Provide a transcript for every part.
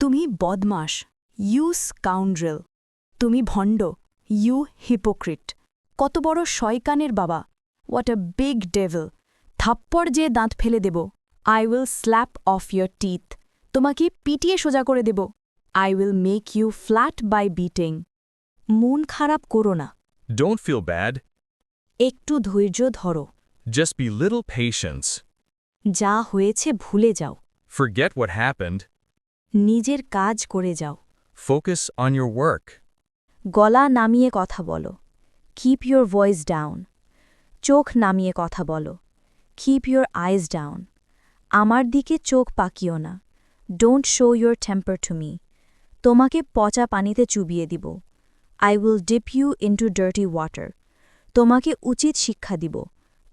তুমি বদমাস you scoundrel তুমি ভণ্ড ইউ হিপোক্রিট কত বড় শয়কানের বাবা হোয়াট আ বিগ ডেভেল থাপ্পড় যে দাঁত ফেলে দেব I will slap off your teeth তোমাকে পিটিয়ে সোজা করে দেব I will make you flat by beating মন খারাপ করো না Don't ফিল ব্যাড একটু ধৈর্য ধরো জাস্ট বি লিটল patience. যা হয়েছে ভুলে যাও Forget what happened. নিজের কাজ করে যাও। Focus on your work. গলা নামিয়ে কথা বলো। কিপ ইয়োর ভয়েস ডাউন চোখ নামিয়ে কথা বলো। কিপ ইয়োর আইজ ডাউন আমার দিকে চোখ পাকিও না। Don't show your temper to me তোমাকে পচা পানিতে চুবিয়ে দিব। I will dip you into dirty water তোমাকে উচিত শিক্ষা দিব।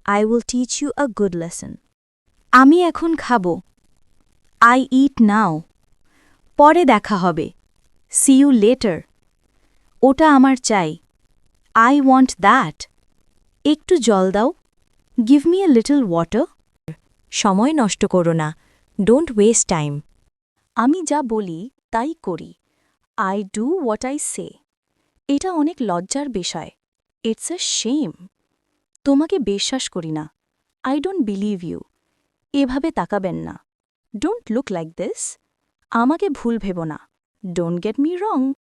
I will teach you a good lesson আমি এখন খাব। আই ইট নাও পরে দেখা হবে। সি ইউ লেটার ওটা আমার চাই। আই ওয়ান্ট দ্যাট একটু জল দাও। Give me a little water সময় নষ্ট করো না। ডোন্ট ওয়েস্ট টাইম আমি যা বলি, তাই করি। I do what I say এটা অনেক লজ্জার বিষয়। ইটস এ শেম তোমাকে বিশ্বাস করি না। আই ডোন্ট বিলিভ ইউ এভাবে তাকাবেন না। ডোন্ট লুক লাইক দিস আমাকে ভুল ভেব না। Don't get me wrong